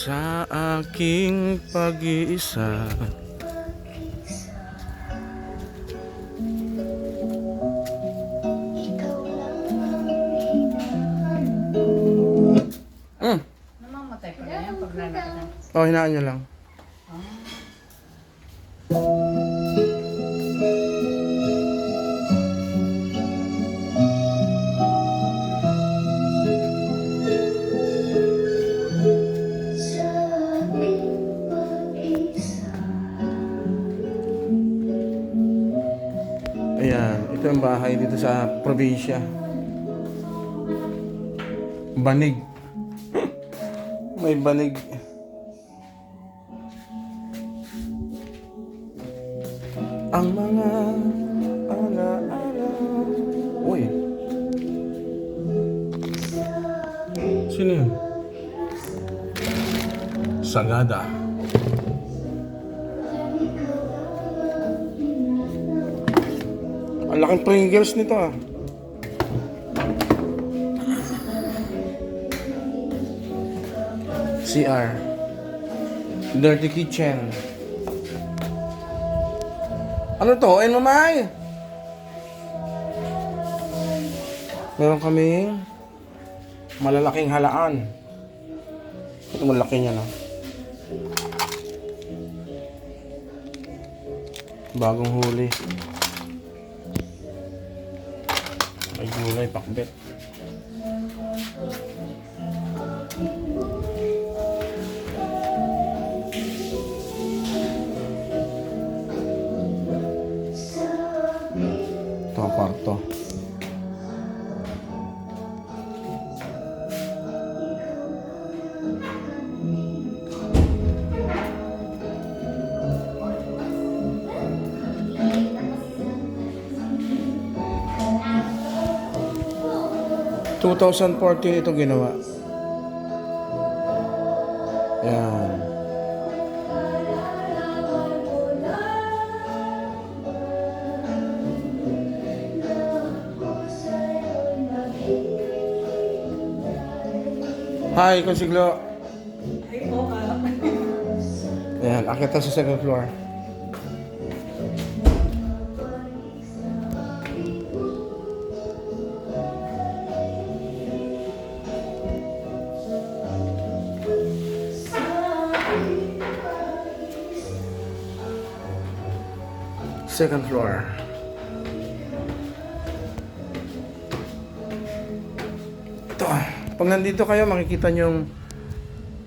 sa aking pag-iisa. Mm. Namamatay pa na yan pag lalaki na. Oh, hinaan nyo lang. Bahay dito sa probinsya. Banig. May banig. Ang mga alaala. Uy. Sino yun? Sagada. Ang laking Pringles nito ah. CR. Dirty kitchen. Ano to? Ayun mamay! Meron kaming malalaking halaan. Ito malaki niya na. Bagong huli. 用了半杯2014 ito ginawa. Yan. Hi, Consiglo. Hi, Oka. Yan, akita sa second floor. Second floor. Ito, pag nandito kayo, makikita nyo yung,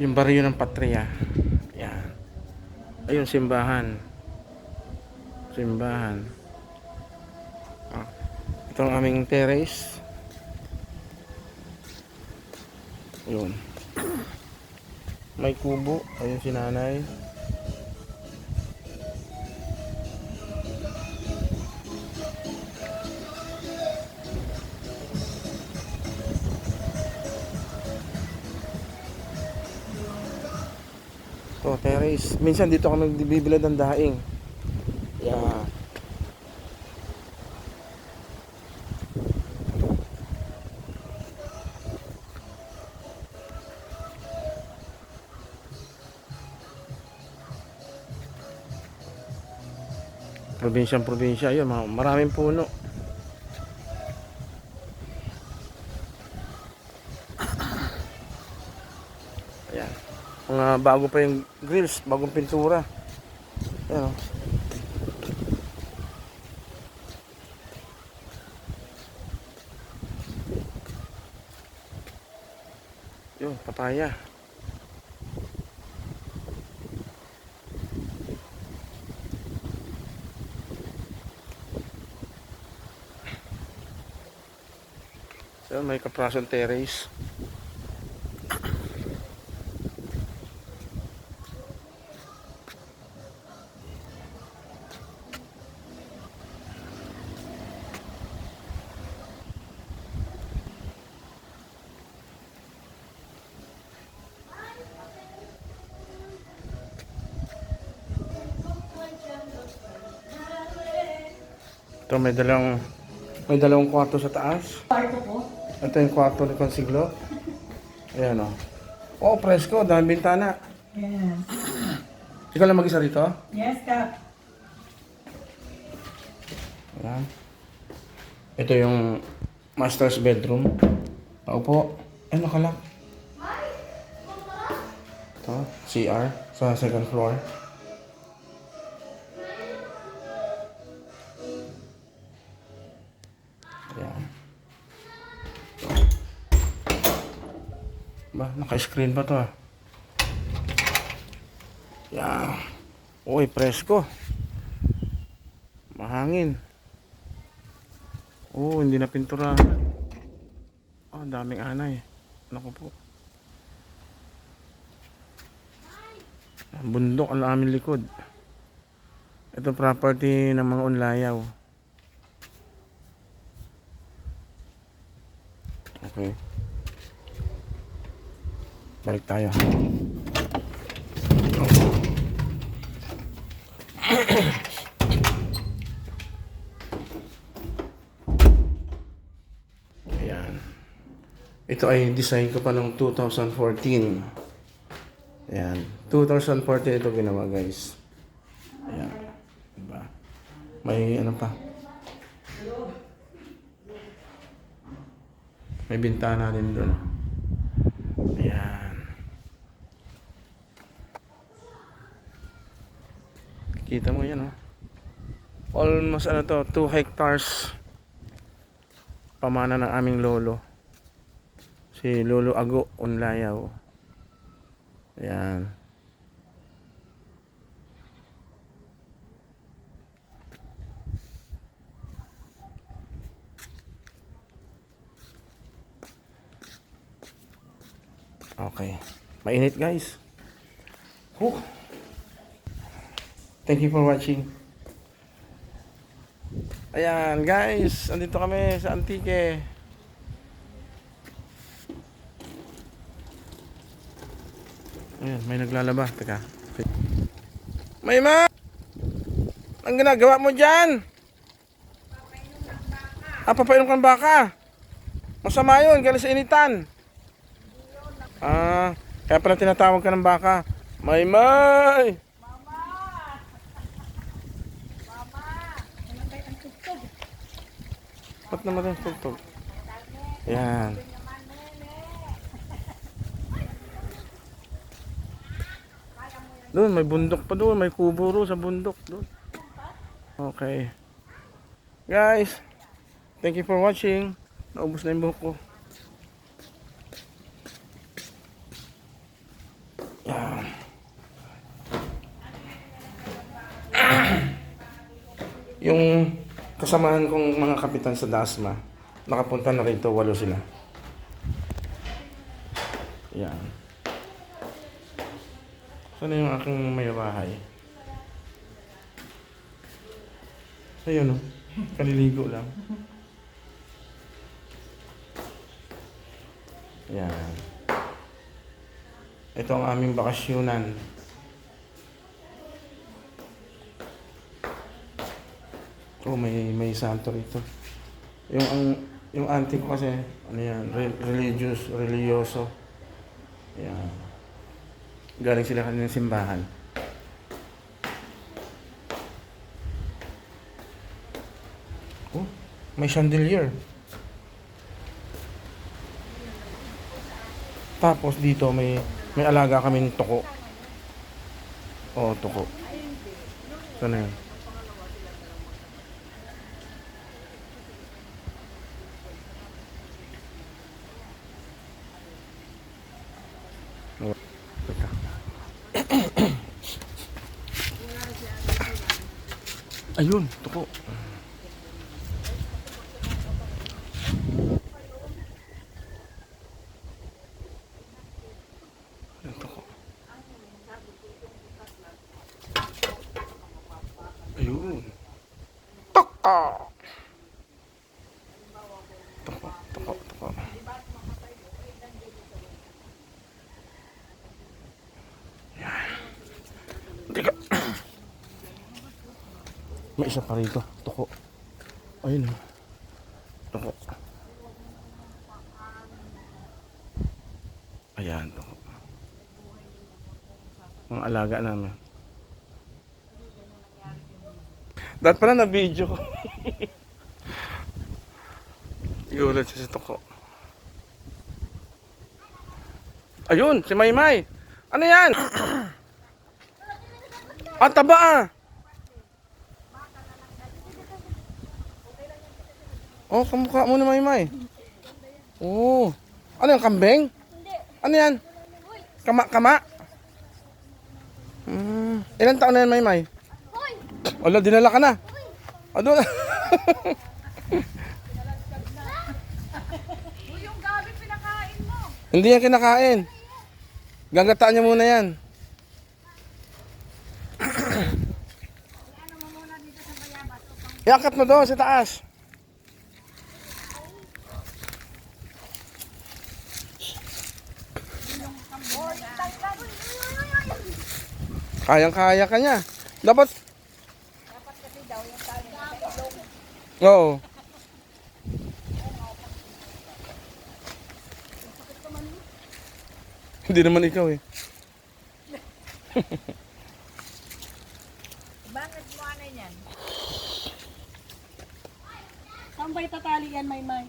yung baryo ng patria. Yan. Ayun, simbahan. Simbahan. Ah, ito ang aming terrace. Yun. May kubo. Ayun si nanay. Minsan dito kami bibilad ng daing. Yeah. Probinsyang probinsya, yun, maraming puno. Bago pa yung grills, bagong pintura. Ayan o. Yun, papaya. So, may kaprasong terrace. May dalawang may dalawang kwarto sa taas. Kwarto po. Ito yung kwarto ni Consiglo. Ayan o. Oh, presko. Dami bintana. Yes. Ikaw lang mag-isa rito? Yes, Kap. Ayan. Ito yung master's bedroom. Tao po. Eh, nakalak. Ito, CR sa second floor. Ba, naka-screen pa to ah. Yan. Uy, presko. Mahangin. Oo, hindi na pintura. Oh, daming anay. Naku po. Bundok ang aming likod. Ito property ng mga unlayaw. Okay. Balik tayo. Ayan. Ito ay design ko pa ng 2014. Ayan. 2014 ito ginawa guys. Ayan. Diba? May ano pa. May bintana din doon. Ayan. Kita mo yan oh. Almost ano to, 2 hectares pamana ng aming lolo. Si Lolo Ago Unlayaw. Ayan. Okay. Mainit guys. Whew. Thank you for watching. Ayan guys, andito kami sa Antique. Ayan, may naglalaba. Teka. May ma! Ang ginagawa mo dyan? Ah, papainom kang baka. Masama yun, galing sa initan. Ah, kaya pala tinatawag ka ng baka. May may! Ba't naman yung tugtog? Yan. Doon, may bundok pa doon. May kubo ro sa bundok doon. Okay. Guys, thank you for watching. Naubos na yung buhok ko. Yan. yung kasamahan kong mga kapitan sa Dasma, nakapunta na rito, walo sila. Yan. Sana yung aking may bahay? Ayun oh. Kaliligo lang. Yan. Ito ang aming bakasyonan. Oh, may may santo rito. Yung ang yung auntie ko kasi ano yan, re- religious, religyoso. Yan. Galing sila kanina simbahan. Oh, may chandelier. Tapos dito may may alaga kaming toko. Oh, toko. Sana yun? Teka. Ayun, toko. May isa pa rito. Toko. Ayun. oh. Toko. Ayan, toko. Mga alaga namin. Dapat pala na video ko. Gulat siya sa toko. Ayun, si Maymay. Ano yan? ah, taba ah. Oh, kamukha mo na Maymay. Oh. Ano yung kambing? Ano yan? Kama, kama? Hmm. Ilan taon na yan, Maymay? Wala, dinala ka na. Ano na? yung gabi pinakain mo. Hindi yan kinakain. Gagataan niya muna yan. Iangkat mo doon sa taas. Kayang-kaya ka niya. Dapat... Oo. Hindi naman ikaw eh. Bakit mo ano yan? Saan ba itatali yan, Maymay?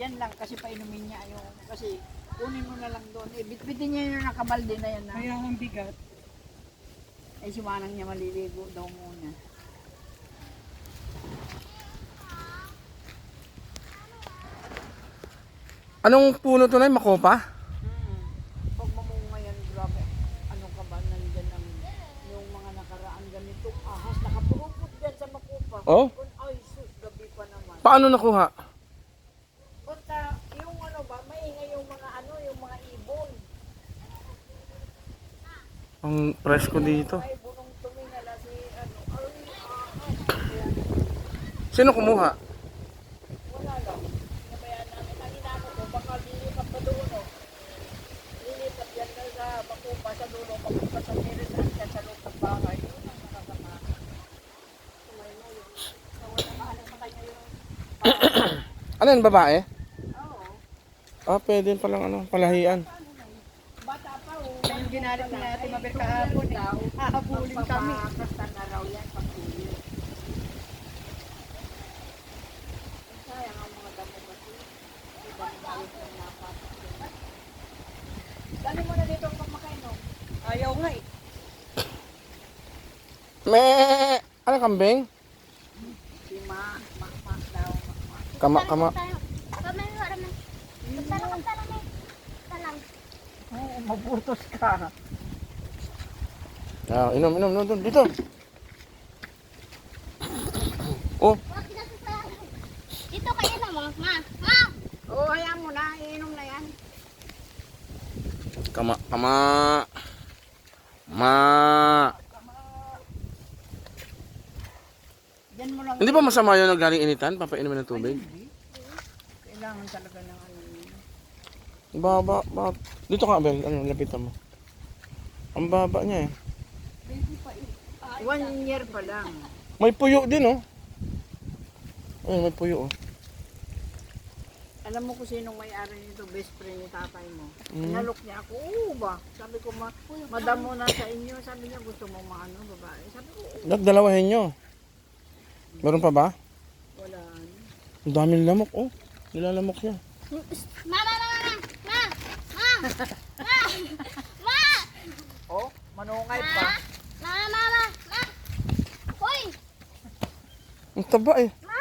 Yan lang kasi painumin niya yung kasi kunin mo na lang doon. Eh, bitbitin niya yung nakabalde na yan na. Kaya ang bigat. Ay si Manang niya maliligo daw muna. Anong puno to na Makopa? Hmm. Pag mamunga yan, grabe. Ano ka ba, nandyan ang yung mga nakaraan ganitong ahas, nakapurupot dyan sa makupa. Oh? Ay, sus, gabi pa naman. Paano nakuha? Presko dito. Sino kumuha? Wala lang. Nabayaan namin. Ang inako ko, baka lilipat pa doon. Lilipat yan na sa makupa sa dulo, makupa sa meron at sa loob ng bahay. Ano yung babae? Oo. Ah, pwede palang ano, palahian. Oh. Yung ginalit ni Ate Mabel kahapon, eh. Hahabulin kami. Basta na raw yan, pagpili. Sayang ang mga damo kasi. Na. Dali mo na dito ang pagmakain, no? Ayaw nga eh. Me! Ano kambing? Si Ma, Ma, Ma daw, Ma, Ma. Kama, kama. Oo, mabutos ka. Ah, inom, inom, inom, doon, dito. Oh, Dito kayo na mo, ma. Ma! Oo, oh, hayaan mo na, iinom na yan. kama, kama. Ma. Diyan mo lang. Hindi ba masama yun na galing initan? Papainumin ng tubig? Kailangan talaga ng. Baba, ba. Dito ka, Abel. Ano, lapitan mo. Ang baba niya eh. One year pa lang. May puyo din oh. Ayun, may puyo oh. Alam mo kung sinong may-ari nito, best friend ni tatay mo. Mm. Inalok niya ako, oo ba? Sabi ko, ma madam mo na sa inyo. Sabi niya, gusto mo maano, babae. Sabi ko, oo, Nagdalawahin nyo. Meron pa ba? wala. Ang daming lamok oh. Nilalamok niya. Ma, Ma! Oh, manungay pa. Ma, ma, ma, ma. Hoy! Ang taba eh. Ma!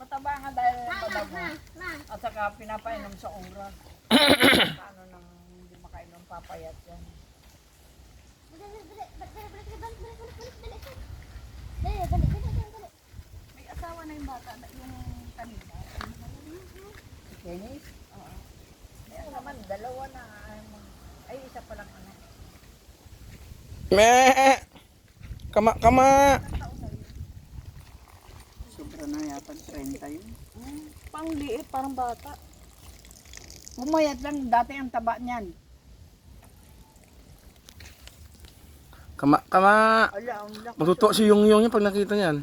Mataba nga dahil ma, mataba. Ma, ma. At saka pinapainom sa oras. Paano nang hindi makainom papayat yan. May asawa na yung bata, yung kanina. Dennis? Oo. Meron naman, dalawa na. Ay, isa pa lang anak. Me! Kama, kama! Sobra na yata 30 yun. Pang liit, parang bata. Pumayat lang, dati ang taba niyan. Kama, kama! Matutuwa si Yung Yung niya pag nakita niyan.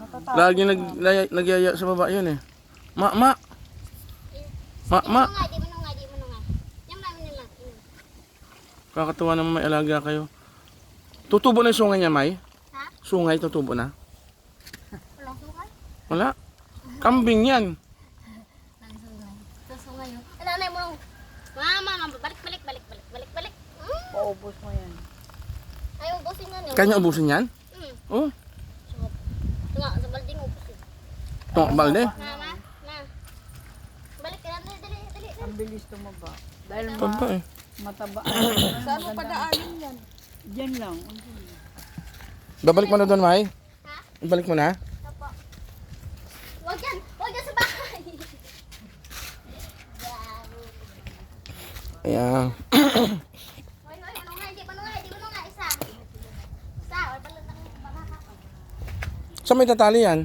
Natatakot. Lagi nag, nagyaya sa baba yun eh. Ma, ma! Ma, ma! Di mo nga, di mo nga, di mo nga. Yan, ma, yan, ma. Kakatuwa naman may alaga kayo. Tutubo na yung sungay niya, May? Ha? Sungay, tutubo na? Walang sungay. Wala. Kambing yan. Walang sungay. Ito sungay yun. Ano, nanay mo. Mama, mama, balik, balik, balik, balik, balik, balik. Mm. Paubos mo yan. Ayaw ubusin nga niyo. Kanya ubusin yan? Mm. Oh, Ito nga, sa balding ubusin. ito, balde. Mama, na. Balik ka na, dali, dali, dali. Ang bilis tumaba. Dahil ma ba eh. Mataba. Saan mo padaanin yan? Diyan lang. Babalik mo na doon, May? Ha? Ibalik mo na? Apo. Huwag yan, huwag yan sa bahay. Ayan. Saan may tatali yan?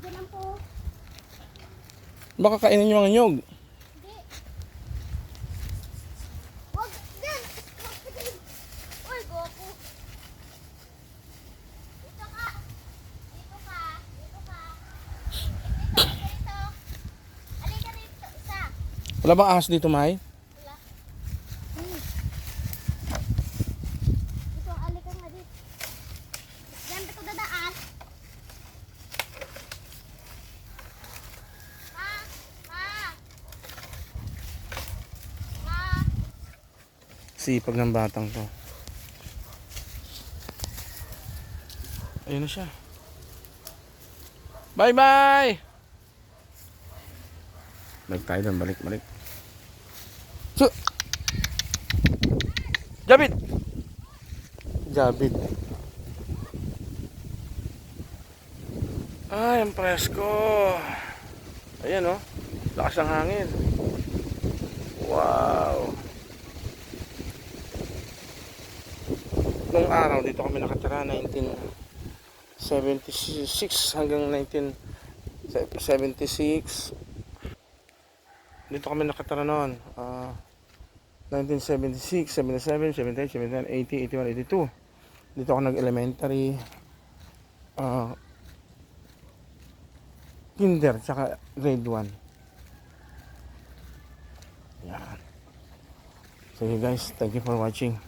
Diyan lang po. Baka kainin yung mga nyog. Hindi. Huwag, yan. Uy, goku. Dito ka. Dito ka. Dito ka. Dito, dito. Halika rito, isa. Wala bang ahas dito, May? Wala. Hmm. Dito, halika nga dito. Diyan ito dadaan? Ma! Ma! Ma! Sipag ng batang to. Ayun na siya. Bye-bye! Balik tayo doon, balik, So, Jabit! Jabit. Ay, ang presko. Ayan oh. Lakas ng hangin. Wow. Nung araw dito kami nakatira 1976 hanggang 1976 dito kami nakatira noon ah 1976, 77, 78, 79, 80, 81, 82 dito ako nag-elementary ah kinder tsaka grade 1 yan. Sige guys. Thank you for watching